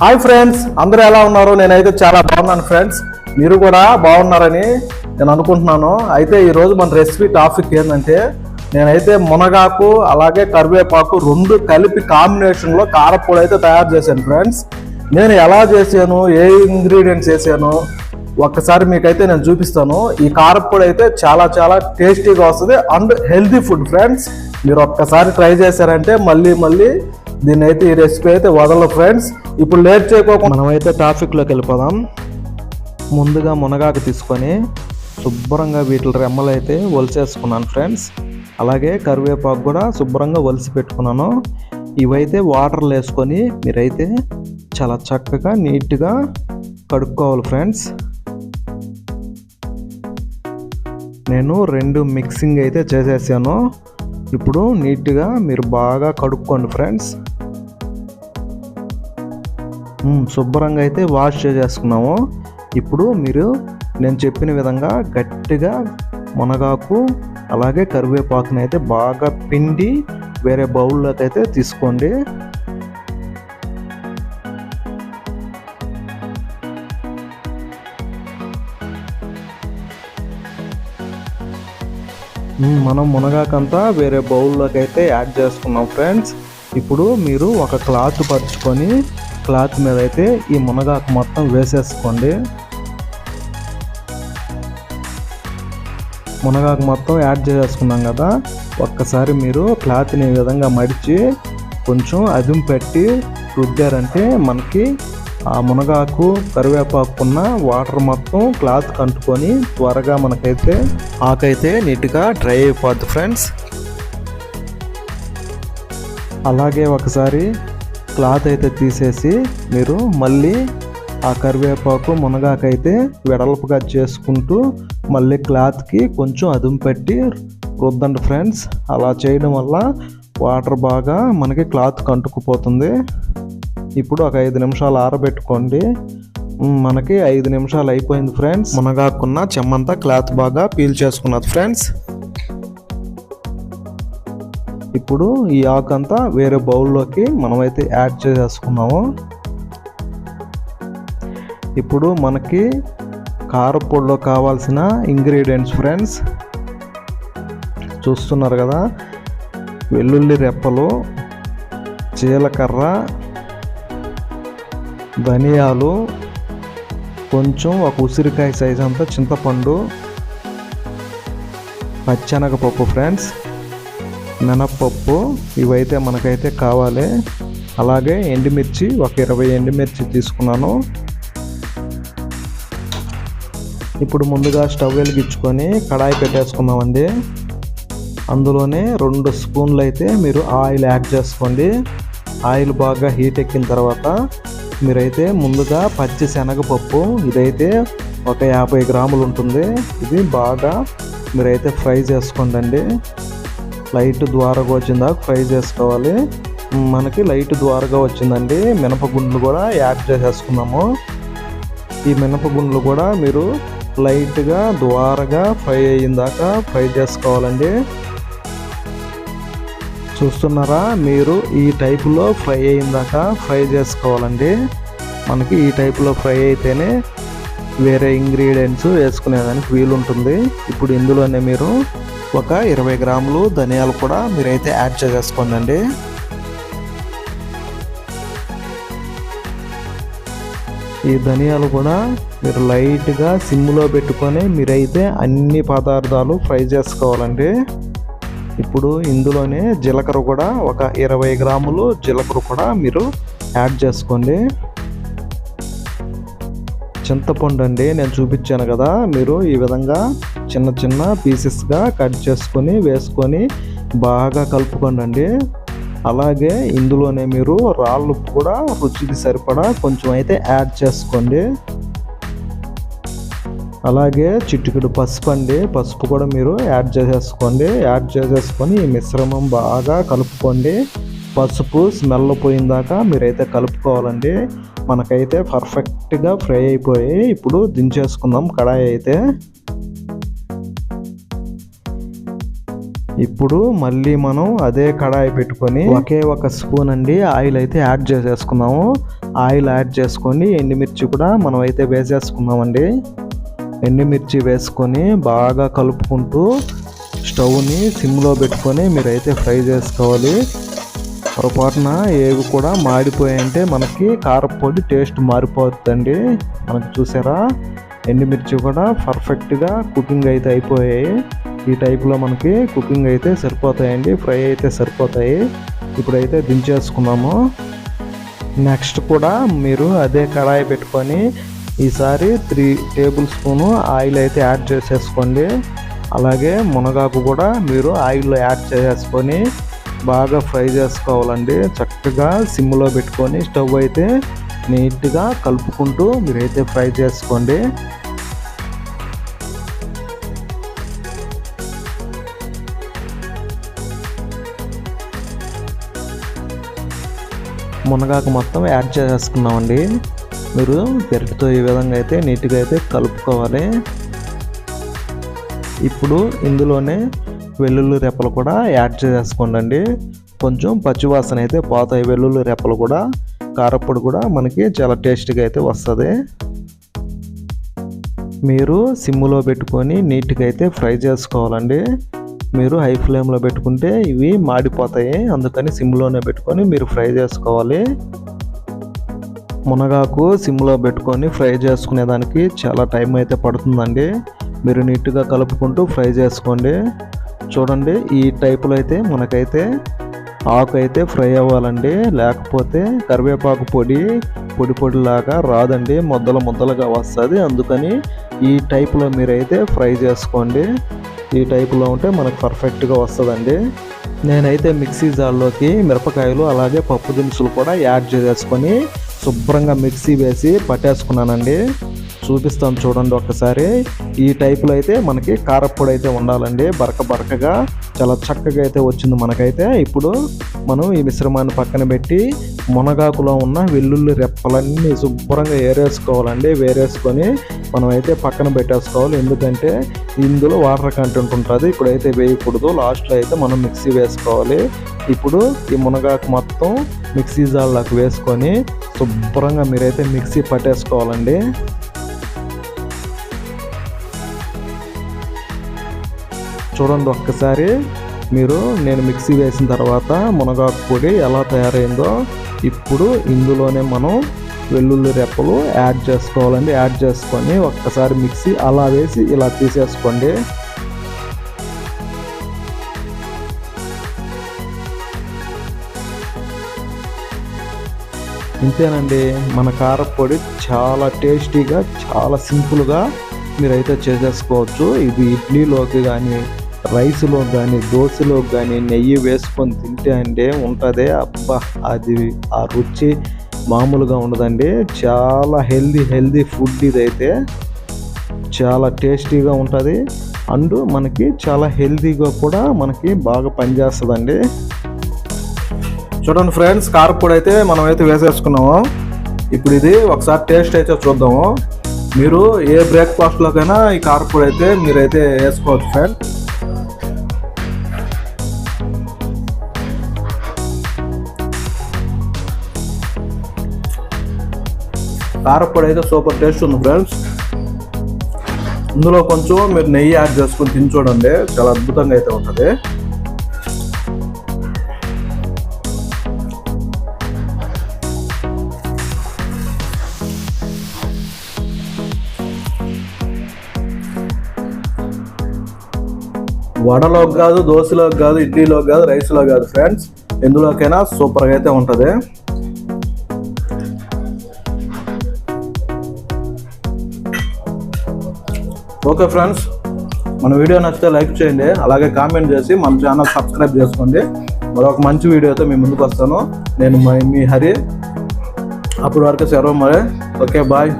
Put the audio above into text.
Hi friends అందరూ ఎలా ఉన్నారు? నేనైతే చాలా బాగున్నాను ఫ్రెండ్స్. మీరు కూడా బాగున్నారని నేను అనుకుంటున్నాను. అయితే ఈరోజు మన రెసిపీ టాపిక్ ఏంటంటే నేనైతే మునగాకు అలాగే కరివేపాకు రెండు కలిపి కాంబినేషన్లో కారపొడి అయితే తయారు చేశాను ఫ్రెండ్స్. నేను ఎలా చేశాను? ఏ ఇంగ్రీడియంట్స్ వేసాను? ఒక్కసారి మీకైతే నేను చూపిస్తాను. ఈ కారపొడి అయితే చాలా చాలా టేస్టీగా వస్తుంది. అండ్ హెల్తీ ఫుడ్ ఫ్రెండ్స్ మీరు ఒక్కసారి ట్రై చేశారంటే మళ్ళీ మళ్ళీ దీన్ని అయితే ఈ రెసిపీ అయితే వదలరు ఫ్రెండ్స్ ఇప్పుడు లేట్ చేయకోకుండా మనమైతే ట్రాఫిక్లోకి వెళ్ళిపోదాం. ముందుగా మునగాకు తీసుకొని శుభ్రంగా వీటి రెమ్మలు అయితే ఒలిసేసుకున్నాను ఫ్రెండ్స్ అలాగే కరివేపాకు కూడా శుభ్రంగా ఒలిసి పెట్టుకున్నాను. ఇవైతే వాటర్లు వేసుకొని మీరైతే చాలా చక్కగా నీట్గా కడుక్కోవాలి ఫ్రెండ్స్ నేను రెండు మిక్సింగ్ అయితే చేసేసాను. ఇప్పుడు నీట్గా మీరు బాగా కడుక్కోండి ఫ్రెండ్స్. శుభ్రంగా అయితే వాష్ చేసేసుకున్నాము. ఇప్పుడు మీరు నేను చెప్పిన విధంగా గట్టిగా మునగాకు అలాగే కరివేపాకుని అయితే బాగా పిండి వేరే బౌల్లోకి అయితే తీసుకోండి. మనం మునగాకంతా వేరే బౌల్లోకి అయితే యాడ్ చేసుకున్నాం ఫ్రెండ్స్. ఇప్పుడు మీరు ఒక క్లాత్ పరుచుకొని క్లాత్ మీద అయితే ఈ మునగాకు మొత్తం వేసేసుకోండి. మునగాకు మొత్తం యాడ్ చేసేసుకున్నాం కదా ఒక్కసారి మీరు క్లాత్ని ఈ విధంగా మడిచి కొంచెం అదుం పెట్టి రుద్దారంటే మనకి ఆ మునగాకు కరివేపాకున్న వాటర్ మొత్తం క్లాత్ కంటుకొని త్వరగా మనకైతే ఆకైతే నీట్గా డ్రై అయిపోద్ది ఫ్రెండ్స్. అలాగే ఒకసారి క్లాత్ అయితే తీసేసి మీరు మళ్ళీ ఆ కరివేపాకు మునగాకైతే వెడల్పుగా చేసుకుంటూ మళ్ళీ క్లాత్కి కొంచెం అదుము పెట్టి రుద్దండి ఫ్రెండ్స్. అలా చేయడం వల్ల వాటర్ బాగా మనకి క్లాత్ కంటుకుపోతుంది ఇప్పుడు ఒక ఐదు నిమిషాలు ఆరబెట్టుకోండి. మనకి ఐదు నిమిషాలు అయిపోయింది ఫ్రెండ్స్. మునగాకున్న చెమ్మంతా క్లాత్ బాగా పీల్ చేసుకున్నది ఫ్రెండ్స్. ఇప్పుడు ఈ ఆకు అంతా వేరే బౌల్లోకి మనమైతే యాడ్ చేసేసుకున్నాము. ఇప్పుడు మనకి కారపొడిలో కావాల్సిన ఇంగ్రీడియంట్స్ ఫ్రెండ్స్. చూస్తున్నారు కదా వెల్లుల్లి రెప్పలు జీలకర్ర ధనియాలు కొంచెం ఒక ఉసిరికాయ సైజ్ అంతా చింతపండు పచ్చనగపప్పు ఫ్రెండ్స్ మినప్పప్పు ఇవైతే మనకైతే కావాలి. అలాగే ఎండుమిర్చి ఒక ఇరవై ఎండుమిర్చి తీసుకున్నాను. ఇప్పుడు ముందుగా స్టవ్ వెలిగించుకొని కడాయి పెట్టేసుకుందామండి. అందులోనే రెండు స్పూన్లు అయితే మీరు ఆయిల్ యాడ్ చేసుకోండి. ఆయిల్ బాగా హీట్ ఎక్కిన తర్వాత మీరైతే ముందుగా పచ్చి శనగపప్పు ఇదైతే ఒక యాభై గ్రాములు ఉంటుంది. ఇది బాగా మీరైతే ఫ్రై చేసుకోండి లైట్ ద్వారగా వచ్చిందాక ఫ్రై చేసుకోవాలి. మనకి లైట్ ద్వారగా వచ్చిందండి. మినపగుండ్లు కూడా యాడ్ చేసేసుకున్నాము. ఈ మినపగుండ్లు కూడా మీరు లైట్గా ద్వారగా ఫ్రై అయ్యిందాక ఫ్రై చేసుకోవాలండి. చూస్తున్నారా? మీరు ఈ టైపులో ఫ్రై అయ్యిందాక ఫ్రై చేసుకోవాలండి. మనకి ఈ టైపులో ఫ్రై అయితేనే వేరే ఇంగ్రీడియంట్స్ వేసుకునేదానికి వీలుంటుంది. ఇప్పుడు ఇందులోనే మీరు ఒక ఇరవై గ్రాములు ధనియాలు కూడా మీరైతే యాడ్ చేసేసుకోండి ఈ ధనియాలు కూడా మీరు లైట్గా సిమ్లో పెట్టుకొని మీరైతే అన్ని పదార్థాలు ఫ్రై చేసుకోవాలండి. ఇప్పుడు ఇందులోనే జీలకర్ర కూడా ఒక ఇరవై గ్రాములు జీలకర్ర కూడా మీరు యాడ్ చేసుకోండి. చింతపండు అండి నేను చూపించాను కదా మీరు ఈ విధంగా చిన్న చిన్న పీసెస్గా కట్ చేసుకొని వేసుకొని బాగా కలుపుకోండి అలాగే ఇందులోనే మీరు రాళ్ళు కూడా రుచికి సరిపడా కొంచెం అయితే యాడ్ చేసుకోండి. అలాగే చిటికెడు పసుపు అండి. పసుపు కూడా మీరు యాడ్ చేసేసుకోండి. యాడ్ చేసేసుకొని ఈ మిశ్రమం బాగా కలుపుకోండి. పసుపు స్మెల్ పోయిందాక మీరైతే కలుపుకోవాలండి. మనకైతే పర్ఫెక్ట్గా ఫ్రై అయిపోయి ఇప్పుడు దించేసుకుందాం కడాయి అయితే. ఇప్పుడు మళ్ళీ మనం అదే కడాయి పెట్టుకొని ఒకే ఒక స్పూన్ అండి ఆయిల్ అయితే యాడ్ చేసేసుకున్నాము. ఆయిల్ యాడ్ చేసుకొని ఎండుమిర్చి కూడా మనం అయితే వేసేసుకున్నామండి. ఎండుమిర్చి వేసుకొని బాగా కలుపుకుంటూ స్టవ్ని సిమ్లో పెట్టుకొని మీరైతే ఫ్రై చేసుకోవాలి. పొరపాటున ఏవి కూడా మాడిపోయాయంటే మనకి కారపొడి టేస్ట్ మారిపోతుందండి మనకు చూసారా? ఎండుమిర్చి కూడా పర్ఫెక్ట్గా కుకింగ్ అయితే అయిపోయాయి. ఈ టైప్లో మనకి కుకింగ్ అయితే సరిపోతాయండి. ఫ్రై అయితే సరిపోతాయి. ఇప్పుడైతే దించేసుకున్నాము. నెక్స్ట్ కూడా మీరు అదే కడాయి పెట్టుకొని ఈసారి త్రీ టేబుల్ స్పూను ఆయిల్ అయితే యాడ్ చేసేసుకోండి. అలాగే మునగాకు కూడా మీరు ఆయిల్లో యాడ్ చేసేసుకొని బాగా ఫ్రై చేసుకోవాలండి. చక్కగా సిమ్లో పెట్టుకొని స్టవ్ అయితే నీట్గా కలుపుకుంటూ మీరైతే ఫ్రై చేసుకోండి. మునగాకు మొత్తం యాడ్ చేసేసుకున్నామండి. మీరు గరిటతో ఈ విధంగా అయితే నీట్గా అయితే కలుపుకోవాలి. ఇప్పుడు ఇందులోనే వెల్లుల్లి రెప్పలు కూడా యాడ్ చేసేసుకోండి కొంచెం పచ్చివాసన అయితే పోతాయి వెల్లుల్లి రెప్పలు కూడా కారప్పొడి కూడా మనకి చాలా టేస్ట్గా అయితే వస్తుంది. మీరు సిమ్లో పెట్టుకొని నీట్గా అయితే ఫ్రై చేసుకోవాలండి. మీరు హై ఫ్లేమ్లో పెట్టుకుంటే ఇవి మాడిపోతాయి. అందుకని సిమ్లోనే పెట్టుకొని మీరు ఫ్రై చేసుకోవాలి. మునగాకు సిమ్లో పెట్టుకొని ఫ్రై చేసుకునేదానికి చాలా టైం అయితే పడుతుందండి. మీరు నీట్గా కలుపుకుంటూ ఫ్రై చేసుకోండి. చూడండి ఈ టైపులో అయితే మనకైతే ఆకు అయితే ఫ్రై అవ్వాలండి. లేకపోతే కరివేపాకు పొడి పొడి పొడిలాగా రాదండి. ముద్దలు ముద్దలుగా వస్తుంది. అందుకని ఈ టైపులో మీరైతే ఫ్రై చేసుకోండి. ఈ టైపులో ఉంటే మనకు పర్ఫెక్ట్గా వస్తుందండి. నేనైతే మిక్సీ జార్లోకి మిరపకాయలు అలాగే పప్పు దినుసులు కూడా యాడ్ చేసుకొని శుభ్రంగా మిక్సీ వేసి పట్టేసుకున్నానండి. చూపిస్తాను చూడండి ఒక్కసారి ఈ టైపులో అయితే మనకి కారప్పొడి అయితే ఉండాలండి. బరక బరకగా చాలా చక్కగా అయితే వచ్చింది మనకైతే. ఇప్పుడు మనం ఈ మిశ్రమాన్ని పక్కన పెట్టి మునగాకులో ఉన్న వెల్లుల్లి రెప్పలన్నీ శుభ్రంగా ఏరేసుకోవాలండి. వేరేసుకొని మనం అయితే పక్కన పెట్టేసుకోవాలి. ఎందుకంటే ఇందులో వాటర్ కంటెంట్ ఉంటుంది. ఇప్పుడైతే వేయకూడదు. లాస్ట్లో అయితే మనం మిక్సీ వేసుకోవాలి. ఇప్పుడు ఈ మునగాకు మొత్తం మిక్సీ జాల్లోకి వేసుకొని శుభ్రంగా మీరైతే మిక్సీ పట్టేసుకోవాలండి. చూడండి ఒక్కసారి. మీరు నేను మిక్సీ వేసిన తర్వాత మునగాకు పొడి ఎలా తయారైందో ఇప్పుడు ఇందులోనే మనం వెల్లుల్లి రెప్పలు యాడ్ చేసుకోవాలండి. యాడ్ చేసుకొని ఒక్కసారి మిక్సీ అలా వేసి ఇలా తీసేసుకోండి. ఇంతేనండి. మన కారపొడి చాలా టేస్టీగా చాలా సింపుల్గా మీరైతే చేసేసుకోవచ్చు. ఇది ఇడ్లీలోకి కానీ రైస్లో కానీ దోశలో కానీ నెయ్యి వేసుకొని తింటే అంటే ఉంటుంది. అబ్బా అది ఆ రుచి మామూలుగా ఉండదండి. చాలా హెల్దీ హెల్దీ ఫుడ్ ఇదైతే. చాలా టేస్టీగా ఉంటుంది. అండ్ మనకి చాలా హెల్దీగా కూడా మనకి బాగా పనిచేస్తుందండి. చూడండి ఫ్రెండ్స్ కారపొడి అయితే మనం అయితే వేసేసుకున్నాము. ఇప్పుడు ఇది ఒకసారి టేస్ట్ అయితే చూద్దాము. మీరు ఏ బ్రేక్ఫాస్ట్లోకైనా ఈ కారపొడి అయితే మీరైతే వేసుకోవచ్చు ఫ్రెండ్. కారపొడి అయితే సూపర్ టేస్ట్ ఉంది ఫ్రెండ్స్. ఇందులో కొంచెం మీరు నెయ్యి యాడ్ చేసుకొని తిని చూడండి చాలా అద్భుతంగా అయితే ఉంటుంది. వడలోకి కాదు దోశలోకి కాదు ఇడ్లీలోకి కాదు రైస్లో కాదు ఫ్రెండ్స్. ఎందులోకైనా సూపర్గా అయితే ఉంటుంది. ఓకే ఫ్రెండ్స్ మన వీడియో నచ్చితే లైక్ చేయండి అలాగే కామెంట్ చేసి మన ఛానల్ సబ్స్క్రైబ్ చేసుకోండి. మరొక మంచి వీడియోతో మీ ముందుకు వస్తాను. నేను మీ హరి. అప్పటి వరకు సెలవు మరి. Okay bye.